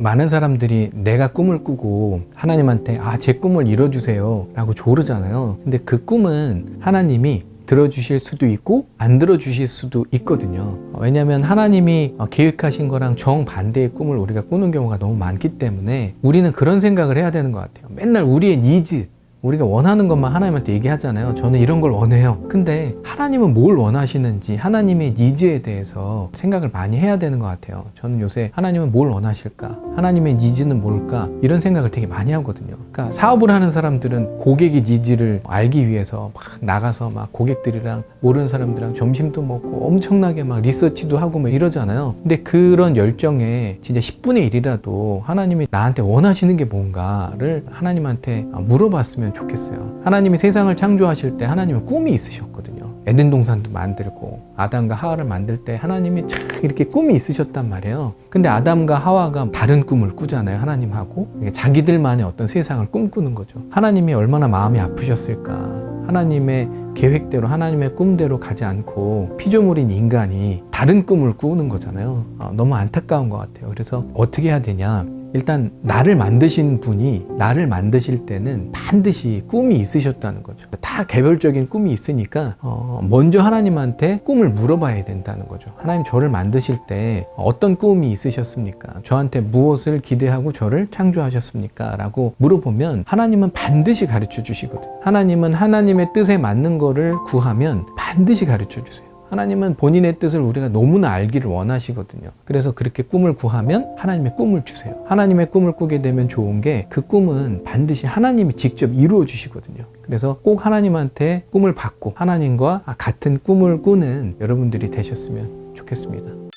많은 사람들이 내가 꿈을 꾸고 하나님한테 아, 제 꿈을 이뤄주세요 라고 조르잖아요. 근데 그 꿈은 하나님이 들어주실 수도 있고 안 들어주실 수도 있거든요. 왜냐하면 하나님이 어, 계획하신 거랑 정반대의 꿈을 우리가 꾸는 경우가 너무 많기 때문에 우리는 그런 생각을 해야 되는 것 같아요. 맨날 우리의 니즈, 우리가 원하는 것만 하나님한테 얘기하잖아요. 저는 이런 걸 원해요. 근데 하나님은 뭘 원하시는지 하나님의 니즈에 대해서 생각을 많이 해야 되는 것 같아요. 저는 요새 하나님은 뭘 원하실까? 하나님의 니즈는 뭘까? 이런 생각을 되게 많이 하거든요. 그러니까 사업을 하는 사람들은 고객의 니즈를 알기 위해서 막 나가서 막 고객들이랑 모르는 사람들이랑 점심도 먹고 엄청나게 막 리서치도 하고 막 이러잖아요. 근데 그런 열정에 진짜 10분의 1이라도 하나님이 나한테 원하시는 게 뭔가를 하나님한테 물어봤으면 좋겠어요. 하나님이 세상을 창조하실 때 하나님은 꿈이 있으셨거든요. 에덴 동산도 만들고 아담과 하와를 만들 때 하나님이 참 이렇게 꿈이 있으셨단 말이에요. 근데 아담과 하와가 다른 꿈을 꾸잖아요. 하나님하고 자기들만의 어떤 세상을 꿈꾸는 거죠. 하나님이 얼마나 마음이 아프셨을까. 하나님의 계획대로 하나님의 꿈대로 가지 않고 피조물인 인간이 다른 꿈을 꾸는 거잖아요. 어, 너무 안타까운 것 같아요. 그래서 어떻게 해야 되냐? 일단 나를 만드신 분이 나를 만드실 때는 반드시 꿈이 있으셨다는 거죠. 다 개별적인 꿈이 있으니까 어, 먼저 하나님한테 꿈을 물어봐야 된다는 거죠. 하나님 저를 만드실 때 어떤 꿈이 있으셨습니까? 저한테 무엇을 기대하고 저를 창조하셨습니까? 라고 물어보면 하나님은 반드시 가르쳐 주시거든요. 하나님은 하나님의 뜻에 맞는 거를 구하면 반드시 가르쳐 주세요. 하나님은 본인의 뜻을 우리가 너무나 알기를 원하시거든요. 그래서 그렇게 꿈을 구하면 하나님의 꿈을 주세요. 하나님의 꿈을 꾸게 되면 좋은 게 그 꿈은 반드시 하나님이 직접 이루어 주시거든요. 그래서 꼭 하나님한테 꿈을 받고 하나님과 같은 꿈을 꾸는 여러분들이 되셨으면 좋겠습니다.